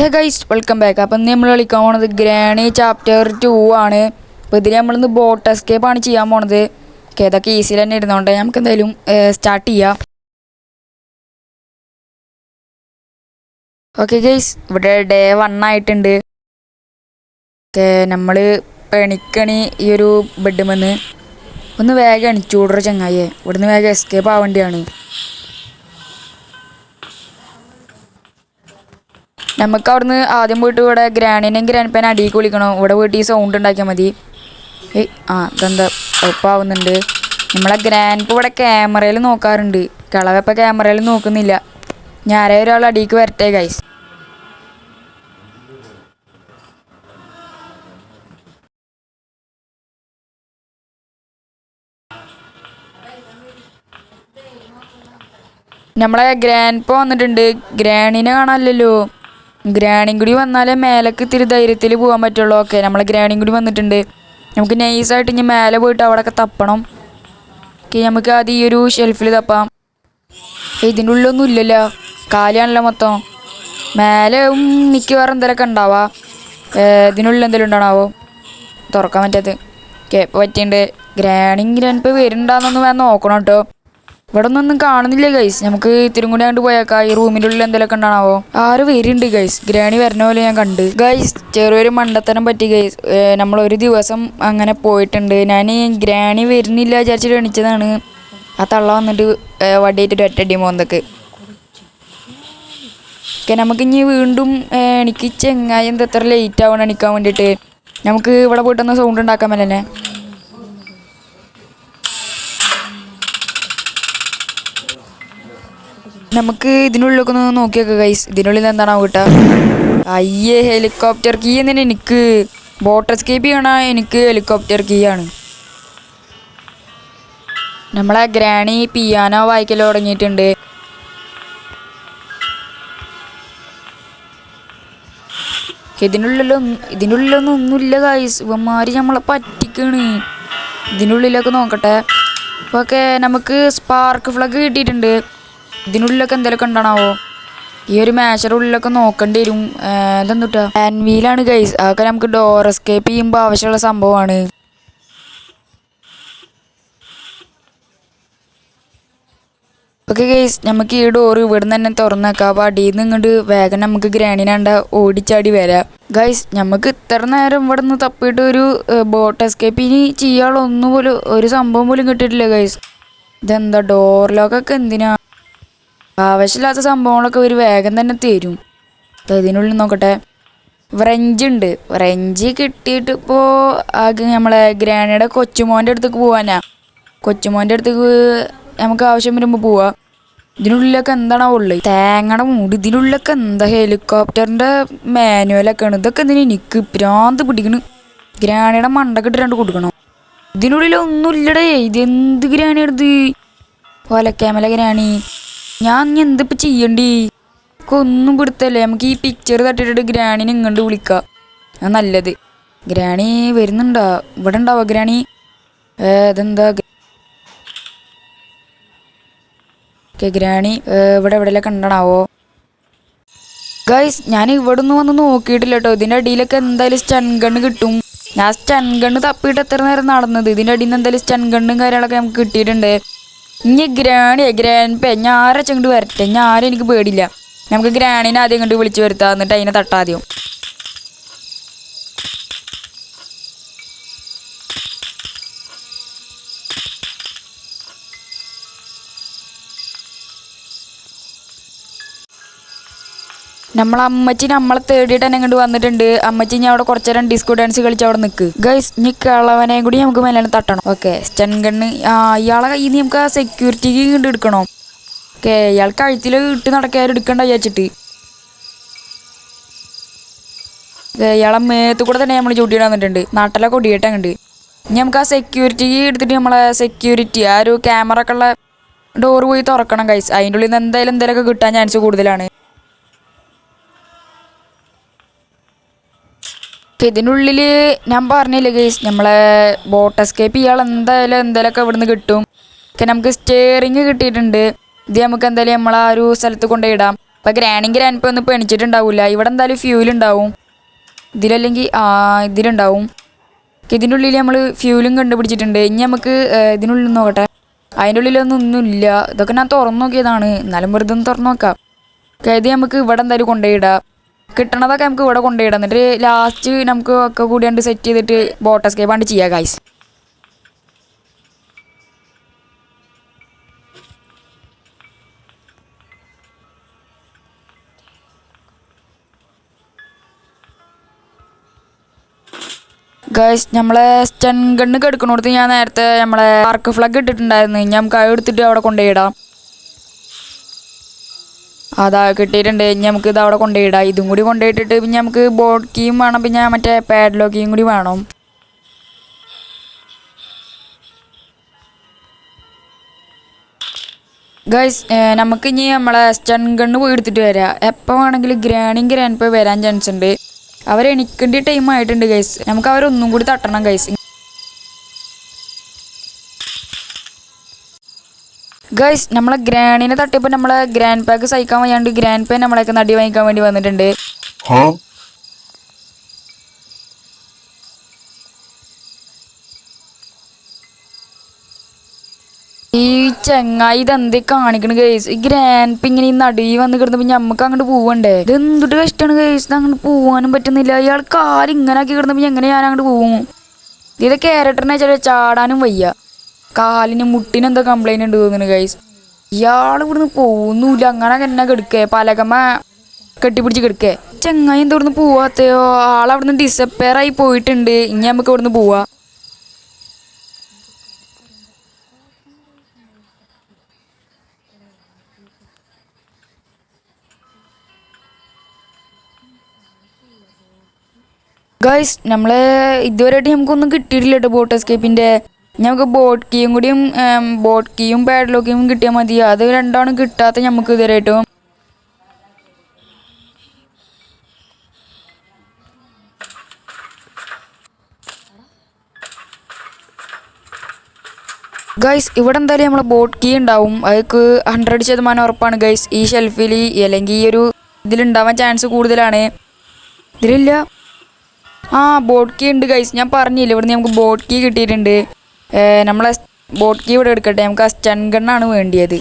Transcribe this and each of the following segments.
Hey guys welcome back അപ്പം ഇന്ന് നമ്മൾ കളിക്കാൻ പോണത് ഗ്രാണി ചാപ്റ്റർ ടു ആണ്. അപ്പോൾ ഇതിൽ നമ്മളിന്ന് ബോട്ട് എസ്കേപ്പ് ആണ് ചെയ്യാൻ പോണത്. ഓക്കെ ഇതൊക്കെ ഈസിയിൽ തന്നെ ഇരുന്നോണ്ട് നമുക്ക് എന്തായാലും സ്റ്റാർട്ട് ചെയ്യാം. ഓക്കെ ഗൈസ് ഇവിടെ ഡേ വൺ ആയിട്ടുണ്ട്. ഓക്കെ നമ്മൾ എണിക്കണി ഈ ഒരു ബെഡ്മെന്ന് ഒന്ന് വേഗം എണിച്ചൂടൊരു ചങ്ങായിയെ. ഇവിടുന്ന് വേഗം എസ്കേപ്പ് ആവേണ്ടിയാണ് നമുക്ക് അവിടുന്ന് ആദ്യം പോയിട്ട് ഇവിടെ ഗ്രാനിനെയും ഗ്രാൻപേനെ അടിയിൽ വിളിക്കണം ഇവിടെ വീട്ടിൽ ഈ സൗണ്ട് ഉണ്ടാക്കിയാൽ മതി. ഏയ് ആ ഇതെന്താ ഒപ്പാവുന്നുണ്ട് നമ്മളെ ഗ്രാൻപ്പ് ഇവിടെ ക്യാമറയിൽ നോക്കാറുണ്ട്. കളവപ്പം ക്യാമറയിൽ നോക്കുന്നില്ല. ഞാനേ ഒരാൾ അടിയിക്ക് വരട്ടെ ഗൈസ് നമ്മളെ ഗ്രാൻഡ് വന്നിട്ടുണ്ട്. ഗ്രാനിനെ കാണാനില്ലല്ലോ. ഗ്രാണിയും കൂടി വന്നാലേ മേലേക്ക് ഇത്തിരി ധൈര്യത്തിൽ പോകാൻ പറ്റുള്ളൂ. ഓക്കെ നമ്മളെ ഗ്രാണിയും കൂടി വന്നിട്ടുണ്ട്. നമുക്ക് നൈസായിട്ട് ഇനി മേലെ പോയിട്ട് അവിടെയൊക്കെ തപ്പണം. ഓക്കെ നമുക്ക് ആദ്യം ഈ ഒരു ഷെൽഫിൽ തപ്പാം. ഇതിന്റെ ഉള്ളിലൊന്നും ഇല്ലല്ലോ. കാലിയാണല്ലോ മൊത്തം. മേലെ മിക്കവാറും എന്തെങ്കിലുമൊക്കെ ഉണ്ടാവാ. ഇതിനുള്ളിൽ എന്തെങ്കിലും ഉണ്ടാണാവോ? തുറക്കാൻ പറ്റാത്ത. ഓക്കെ ഇപ്പോൾ പറ്റിയിട്ടുണ്ട് ഗ്രാണിങ് വരുന്നുണ്ടാന്നൊന്ന് വേണം നോക്കണം കേട്ടോ. ഇവിടെ ഒന്നും കാണുന്നില്ല ഗൈസ് നമുക്ക് ഇത്തിരി കൂടി അങ്ങോട്ട് പോയേക്കാം. ഈ റൂമിന്റെ ഉള്ളിൽ എന്തെങ്കിലും ഉണ്ടാവോ ആറ് പേരുണ്ട് ഗൈസ് ഗ്രാണി വരുന്ന പോലെ ഞാൻ കണ്ട്. ഗൈസ് ചെറിയൊരു മണ്ടത്തരം പറ്റി ഗൈസ് നമ്മൾ ഒരു ദിവസം അങ്ങനെ പോയിട്ടുണ്ട്. ഞാൻ ഗ്രാണി വരുന്നില്ല വിചാരിച്ചിട്ട് എണിച്ചതാണ്. ആ തള്ള വന്നിട്ട് വടിയേറ്റിട്ട് ഒറ്റടി മോന്തൊക്കെ. ഓക്കെ നമുക്ക് ഇനി വീണ്ടും എനിക്ക് ചെങ്ങായി എന്താ എത്ര ലേറ്റ് ആവണം എണിക്കാൻ വേണ്ടിയിട്ട്? നമുക്ക് ഇവിടെ പോയിട്ടൊന്ന് സൗണ്ട് ഉണ്ടാക്കാൻ പറ്റല്ലേ? നമുക്ക് ഇതിനുള്ളിലൊക്കെ ഒന്ന് നോക്കിയൊക്കെ ഗൈസ് ഇതിനുള്ളിൽ എന്താണ് കിട്ടുക? അയ്യേ ഹെലികോപ്റ്റർ കീ എന്നെ എനിക്ക്. ബോട്ട് എസ്കേപ്പ് ചെയ്യണ എനിക്ക് ഹെലികോപ്റ്റർ കീ ആണ്. നമ്മളെ ഗ്രാണി പിയാനോ വായിക്കൽ തുടങ്ങിയിട്ടുണ്ട്. ഇതിനുള്ളിലൊന്നും ഇതിനുള്ളിലൊന്നും ഒന്നുമില്ല ഗൈസ് ഇവന്മാര് നമ്മളെ പറ്റിക്കാണ്. ഇതിനുള്ളിലൊക്കെ നോക്കട്ടെ. ഓക്കെ നമുക്ക് സ്പാർക്ക് ഫ്ലഗ് കിട്ടിയിട്ടുണ്ട്. ഇതിനുള്ളിലൊക്കെ എന്തെങ്കിലുമൊക്കെ ഉണ്ടാണാവോ ഈ ഒരു മാഷയുടെ ഉള്ളിലൊക്കെ നോക്കേണ്ടി വരും. ഇതെന്തുട്ടാ? ആൻവീലാണ് ഗൈസ് അതൊക്കെ നമുക്ക് ഡോർ എസ്കേപ്പ് ചെയ്യുമ്പോൾ ആവശ്യമുള്ള സംഭവമാണ്. ഓക്കെ ഗൈസ് നമുക്ക് ഈ ഡോർ ഇവിടെ നിന്ന് തന്നെ തുറന്നേക്കാം. അപ്പോൾ അടിയിൽ നിന്ന് ഇങ്ങോട്ട് വേഗം നമുക്ക് ഗ്രാനിനാണ്ട ഓടിച്ചാടി വരാം. ഗൈസ് നമുക്ക് ഇത്ര നേരം ഇവിടെ നിന്ന് തപ്പിയിട്ട് ഒരു ബോട്ട് എസ്കേപ്പ് ഇനി ചെയ്യാനുള്ള ഒന്നും പോലും ഒരു സംഭവം പോലും കിട്ടിയിട്ടില്ല ഗൈസ് ഇതെന്താ ഡോർ ലോക്കൊക്കെ എന്തിനാ? ആവശ്യമില്ലാത്ത സംഭവങ്ങളൊക്കെ ഒരു വേഗം തന്നെ തരും. അപ്പം ഇതിനുള്ളിൽ നോക്കട്ടെ. വ്രഞ്ച് ഉണ്ട്. വ്രഞ്ച് കിട്ടിയിട്ട് ഇപ്പോൾ ആകെ നമ്മളെ ഗ്രാനയുടെ കൊച്ചുമോന്റെ അടുത്തേക്ക് പോവാനാ. കൊച്ചുമോന്റെ അടുത്തേക്ക് നമുക്ക് ആവശ്യം വരുമ്പോൾ പോവാ. ഇതിനുള്ളിലൊക്കെ എന്താണോ ഉള്ളത് തേങ്ങയുടെ മൂട്. ഇതിനുള്ളിലൊക്കെ എന്താ ഹെലികോപ്റ്ററിന്റെ മാനുവലൊക്കെ ആണ് ഇതൊക്കെ എന്തിനാ എനിക്ക് ഭ്രാന്ത് പിടിക്കണ്. ഗ്രാനയുടെ മണ്ടൊക്കെ ഇട്ട് രണ്ട് കൊടുക്കണം. ഇതിനുള്ളിൽ ഒന്നുമില്ലടേ ഇതെന്ത് ഗ്രാണിയാണ് ഓലക്കാമല ഒലക്കാമല ഗ്രാണി ഞാൻ ഇനി എന്തിപ്പോ ചെയ്യണ്ടി? ഒന്നും പിടുത്തല്ലേ. നമുക്ക് ഈ പിക്ചർ തട്ടിട്ടിട്ട് ഗ്രാണിനെ ഇങ്ങോട്ട് വിളിക്കാം. അത് നല്ലത്. ഗ്രാണി വരുന്നുണ്ടോ. ഇവിടെ ഉണ്ടാവോ ഗ്രാണി അതെന്താ? ഓക്കെ ഗ്രാണി ഇവിടെ എവിടെയെല്ലാം കണ്ടണാവോ ഗൈസ് ഞാൻ ഇവിടെ നിന്ന് വന്ന് നോക്കിയിട്ടില്ല കേട്ടോ ഇതിന്റെ അടിയിലൊക്കെ എന്തായാലും സ്റ്റൺ ഗണ്ണ് കിട്ടും. ഞാൻ സ്റ്റൺ ഗണ്ണ് തപ്പിയിട്ട് എത്ര നേരം നടന്നത്? ഇതിന്റെ അടിയിൽ നിന്ന് എന്തായാലും സ്റ്റൺ ഗണ്ണും കാര്യങ്ങളൊക്കെ നമുക്ക് കിട്ടിയിട്ടുണ്ട്. ഇനി ഗ്രാണി ഗ്രാൻഡ് പേ ഞാൻ ആരെ വരട്ടെ എനിക്ക് പേടിയില്ല. നമുക്ക് ഗ്രാണിനെ ആദ്യം കണ്ട് വിളിച്ചു വരുത്താം. എന്നിട്ട് അതിനെ തട്ടാദ്യം നമ്മളെ അമ്മച്ചി നമ്മളെ തേടിയിട്ട് തന്നെ ഇങ്ങോട്ട് വന്നിട്ടുണ്ട്. അമ്മച്ചി ഞാൻ അവിടെ കുറച്ചു നേരം ഡിസ്കോ ഡാൻസ് കളിച്ച് അവിടെ നിൽക്ക് ഗൈസ് ഇനി കളവനെയും കൂടി നമുക്ക് മേലെ തട്ടണം. ഓക്കെ സ്റ്റൺ ആ ഇയാളെ കയ്യിൽ നിന്ന് നമുക്ക് ആ സെക്യൂരിറ്റിക്ക് ഇങ്ങോട്ട് എടുക്കണം? ഓക്കെ ഇയാൾ കഴുത്തിൽ ഇട്ട് നടക്കാൻ എടുക്കണ്ട വിചാരിച്ചിട്ട്. ഇയാളെ മേത്ത് കൂടെ തന്നെ നമ്മൾ ചൂട്ടിയിട്ട് വന്നിട്ടുണ്ട് നാട്ടിലെ കൊടിയേട്ട് ഇനി നമുക്ക് ആ സെക്യൂരിറ്റി എടുത്തിട്ട് നമ്മളെ സെക്യൂരിറ്റി ആ ഒരു ക്യാമറ ഒക്കെ ഉള്ള ഡോറ് പോയി തുറക്കണം ഗൈസ് അതിന്റെ ഉള്ളിൽ നിന്ന് എന്തായാലും എന്തെങ്കിലുമൊക്കെ കിട്ടാൻ ചാൻസ് കൂടുതലാണ്. ഇതിനുള്ളിൽ ഞാൻ പറഞ്ഞില്ലേ ഗൈസ് നമ്മളെ ബോട്ട് എസ്കേപ്പ് ഇയാൾ എന്തായാലും എന്തായാലൊക്കെ ഇവിടുന്ന് കിട്ടും. ഒക്കെ നമുക്ക് സ്റ്റിയറിങ് കിട്ടിയിട്ടുണ്ട്. ഇത് നമുക്ക് എന്തായാലും നമ്മളെ ആ ഒരു സ്ഥലത്ത് കൊണ്ടുപോയി ഇടാം അപ്പം ഗ്രാനിങ് ഗ്രാൻഡ് ഒന്നും ഇപ്പോൾ എണിച്ചിട്ടുണ്ടാവില്ല ഇവിടെ എന്തായാലും ഫ്യൂൽ ഉണ്ടാവും. ഇതിലല്ലെങ്കിൽ ഇതിലുണ്ടാവും. ഇതിന്റെ ഉള്ളിൽ നമ്മൾ ഫ്യൂലും കണ്ടുപിടിച്ചിട്ടുണ്ട്. ഇനി നമുക്ക് ഇതിനുള്ളിൽ നോക്കട്ടെ. അതിന്റെ ഉള്ളിലൊന്നും ഒന്നുമില്ല. ഇതൊക്കെ ഞാൻ തുറന്നു നോക്കിയതാണ്. എന്നാലും വെറുതെ ഒന്ന് തുറന്നു നോക്കാം. ഓക്കേ, ഇത് നമുക്ക് ഇവിടെ എന്തായാലും കൊണ്ടുപോയിടാം. കിട്ടണതൊക്കെ നമുക്ക് ഇവിടെ കൊണ്ടുപോയിടാം എന്നിട്ട് ലാസ്റ്റ് നമുക്ക് ഒക്കെ കൂടി കണ്ട് സെറ്റ് ചെയ്തിട്ട് ബോട്ട് എസ്കേപ്പ് ആണ്ട് ചെയ്യാം ഗൈസ് ഗൈസ് നമ്മളെ സ്റ്റൺ ഗണ്ണ് കെടുക്കണോടത്ത് ഞാൻ നേരത്തെ നമ്മളെ ആർക്ക് ഫ്ലഗ് ഇട്ടിട്ടുണ്ടായിരുന്നു. ഇനി നമുക്ക് എടുത്തിട്ട് അവിടെ കൊണ്ടുപോയിടാം അതാ കിട്ടിയിട്ടുണ്ട്. ഇനി നമുക്ക് ഇത് അവിടെ കൊണ്ടുപോയിടാം. ഇതും കൂടി കൊണ്ടുപോയിട്ടിട്ട് പിന്നെ നമുക്ക് ബോർഡ് കീയും വേണം. പിന്നെ മറ്റേ പാഡ്ലോ കീയും കൂടി വേണം. ഗൈസ് നമുക്ക് ഇനി നമ്മളെ സ്റ്റൺ ഗണ്ണ് പോയി എടുത്തിട്ട് വരാം. എപ്പോൾ വേണമെങ്കിലും ഗ്രാനിങ് ഗ്രാൻഡ് പോയി വരാൻ ചാൻസ് ഉണ്ട്. അവർ എണിക്കേണ്ട ടൈം ആയിട്ടുണ്ട് ഗൈസ് നമുക്ക് അവരൊന്നും കൂടി തട്ടണം ഗൈസ് ഗൈസ് നമ്മളെ ഗ്രാനിനെ തട്ടിയപ്പോൾ നമ്മളെ ഗ്രാൻഡ് പാക്ക് സഹിക്കാൻ വയ്യാണ്ട് ഗ്രാൻഡ് പേ നമ്മളെയൊക്കെ നടി വാങ്ങിക്കാൻ വേണ്ടി വന്നിട്ടുണ്ട്? ഈ ചെങ്ങായി ഇതെന്ത് കാണിക്കണ് ഗൈസ് ഈ ഗ്രാൻഡ് പേ ഇങ്ങനെ ഈ നടി വന്ന് കിടന്നപ്പോ ഞമ്മക്ക് അങ്ങോട്ട് പോവണ്ടേ? ഇത് എന്തൊട്ട് കഷ്ടമാണ് ഗൈസ് അങ്ങോട്ട് പോവാനും പറ്റുന്നില്ല. ഇയാൾ കാൽ ഇങ്ങനെ ആക്കി കിടന്നപ്പോ എങ്ങനെ ഞാൻ അങ്ങോട്ട് പോവും? ഇത് ക്യാരക്ടറിനെ ചില ചാടാനും വയ്യ. കാലിന് മുട്ടിന് എന്തോ കംപ്ലൈന്റ് ഉണ്ട് തോന്നുന്നു ഗൈസ് ഇയാൾ ഇവിടുന്ന് പോകുന്നില്ല അങ്ങനെ എന്നെ കെടുക്കേ? പലകമ്മ കെട്ടിപ്പിടിച്ച് കിടക്കേ? ചെങ്ങായി എന്താ ഇവിടുന്ന് പോവാത്തയോ ആളവിടുന്ന് ഡിസപ്പയർ ആയി പോയിട്ടുണ്ട്. ഇനി നമുക്ക് ഇവിടുന്ന് പോവാ. ഗൈസ് നമ്മളെ ഇതുവരെയായിട്ട് നമുക്കൊന്നും കിട്ടിയിട്ടില്ല കേട്ടോ ബോട്ട് എസ്കേപ്പിന്റെ ഞങ്ങൾക്ക് ബോട്ട് കീയും കൂടിയും ബോട്ട് കീയും പാഡ്ലോക്കിയും കിട്ടിയാൽ മതി. അത് രണ്ടാണ് കിട്ടാത്ത നമുക്ക് ഇതുവരെയായിട്ടും ഗൈസ് ഇവിടെ എന്തായാലും നമ്മളെ ബോട്ട് കീ ഉണ്ടാവും. അതൊക്കെ ഹൺഡ്രഡ് ശതമാനം ഉറപ്പാണ് ഗൈസ് ഈ ഷെൽഫിൽ അല്ലെങ്കിൽ ഈ ഒരു ഇതിലുണ്ടാവാൻ ചാൻസ് കൂടുതലാണ്. ഇതിലില്ല. ആ ബോട്ട് കീ ഉണ്ട് ഗൈസ് ഞാൻ പറഞ്ഞില്ല ഇവിടുന്ന് നമുക്ക് ബോട്ട് കീ കിട്ടിയിട്ടുണ്ട്. നമ്മളെ ബോട്ട് കീ ഇവിടെ എടുക്കട്ടെ. നമുക്ക് ആ സ്റ്റൺ ഗണ്ണാണ് വേണ്ടിയത്.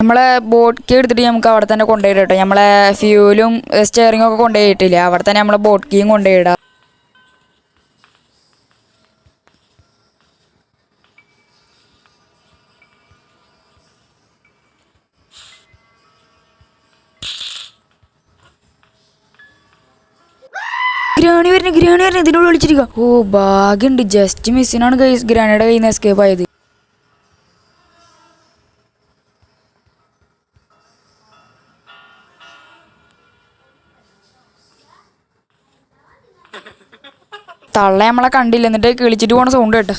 നമ്മളെ ബോട്ട് കീ എടുത്തിട്ട് നമുക്ക് അവിടെ തന്നെ കൊണ്ടുപോയിട്ടോ നമ്മളെ ഫ്യൂലും സ്റ്റിയറിംഗും ഒക്കെ കൊണ്ടുപോയിട്ടില്ല. അവിടെ തന്നെ നമ്മളെ ബോട്ട് കീയും കൊണ്ടുപോയിടാം. ഗ്രാണി വരുന്ന ഗ്രാണി വരുന്ന. ഇതിനോട് വിളിച്ചിരിക്കുക ഓ ഭാഗ്യമുണ്ട്. ജസ്റ്റ് മിസ്സിനാണ് ഗൈസ് ഗ്രാണിയുടെ കയ്യിൽ നിന്ന് എസ്കേപ്പ് ആയത്. തള്ള നമ്മളെ കണ്ടില്ല. എന്നിട്ട് കിളിച്ചിട്ട് പോണ സൗണ്ട് കേട്ടോ.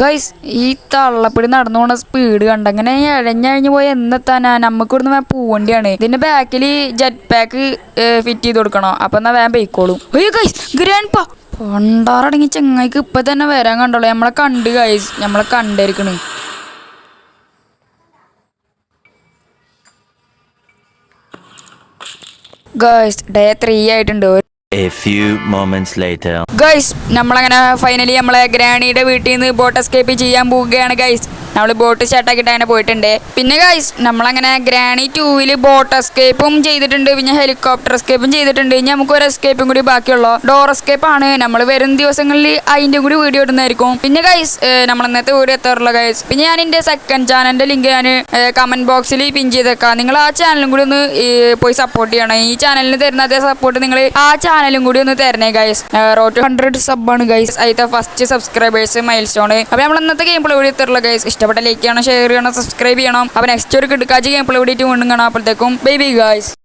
ഗൈസ് ഈ തള്ളപ്പിടി നടന്നു പോണ സ്പീഡ് കണ്ട? അങ്ങനെ പോയി എന്നെത്താനാ നമുക്ക് ഇവിടുന്ന് വേ പോവണ്ടിയാണ്. ഇതിന്റെ ബാക്കിൽ ജെറ്റ് പാക്ക് ഫിറ്റ് ചെയ്ത് കൊടുക്കണം. അപ്പൊ എന്നാ വേഗം പോയിക്കോളും. അയ്യോ ഗൈസ് ഗ്രാൻഡ് പാ പണ്ടാറടങ്ങി ചെങ്ങായിക്ക് ഇപ്പൊ തന്നെ വരാൻ കണ്ടോളൂ. നമ്മളെ കണ്ട് ഗൈസ് നമ്മളെ കണ്ടിരിക്കണ്. ഗേൾസ് ഡേ ത്രീ ആയിട്ടുണ്ട്. ഗൈസ് നമ്മളങ്ങനെ ഫൈനലി നമ്മളെ ഗ്രാണിയുടെ വീട്ടിൽ നിന്ന് ബോട്ട് എസ്കേപ്പ് ചെയ്യാൻ പോവുകയാണ് ഗൈസ് നമ്മൾ ബോട്ട് സ്റ്റാർട്ടാക്കിയിട്ട് അങ്ങനെ പോയിട്ടുണ്ട്. പിന്നെ ഗൈസ് നമ്മളങ്ങനെ ഗ്രാണി ടൂവിൽ ബോട്ട് എസ്കേപ്പും ചെയ്തിട്ടുണ്ട്. പിന്നെ ഹെലികോപ്റ്റർ എസ്കേപ്പും ചെയ്തിട്ടുണ്ട്. ഇനി നമുക്ക് ഒരു എസ്കേപ്പും കൂടി ബാക്കിയുള്ളൂ. ഡോർ എസ്കേപ്പ് ആണ്. നമ്മൾ വരും ദിവസങ്ങളിൽ അതിന്റെ കൂടി വീഡിയോ ഇടുന്നതായിരിക്കും. പിന്നെ ഗൈസ് നമ്മൾ ഇന്നത്തെ വീഡിയോ എത്താറുള്ള ഗൈസ് പിന്നെ ഞാൻ എന്റെ സെക്കൻഡ് ചാനലിന്റെ ലിങ്ക് ഞാൻ കമന്റ് ബോക്സിൽ പിൻ ചെയ്തേക്കാം. നിങ്ങൾ ആ ചാനലും കൂടി ഒന്ന് പോയി സപ്പോർട്ട് ചെയ്യണം. ഈ ചാനലിന് തരുന്ന അതേ സപ്പോർട്ട് നിങ്ങൾ ആ ചാനലും കൂടി ഒന്ന് തരണേ ഗൈസ് റോട്ട് ഹൺഡ്രഡ് സബാണ് ഗൈസ് അതിൽ ഫസ്റ്റ് സബ്സ്ക്രൈബേഴ്സ് മൈൽ സ്റ്റോൺ അപ്പോൾ നമ്മൾ ഇന്നത്തെ ഗെയിം പ്ലേ വീഡിയോ എത്താറുള്ള ഗൈസ് ഇഷ്ടപ്പെട്ട ലൈക്ക് ചെയ്യണം ഷെയർ ചെയ്യണം സബ്സ്ക്രൈബ് ചെയ്യണം. അപ്പോൾ നെക്സ്റ്റ് ഒരു കിടക്കാച്ച് ഗെയിം പ്ലേ വീഡിയോ വീണ്ടും കാണാം. അപ്പോഴത്തേക്കും ബൈ ബൈ ഗൈസ്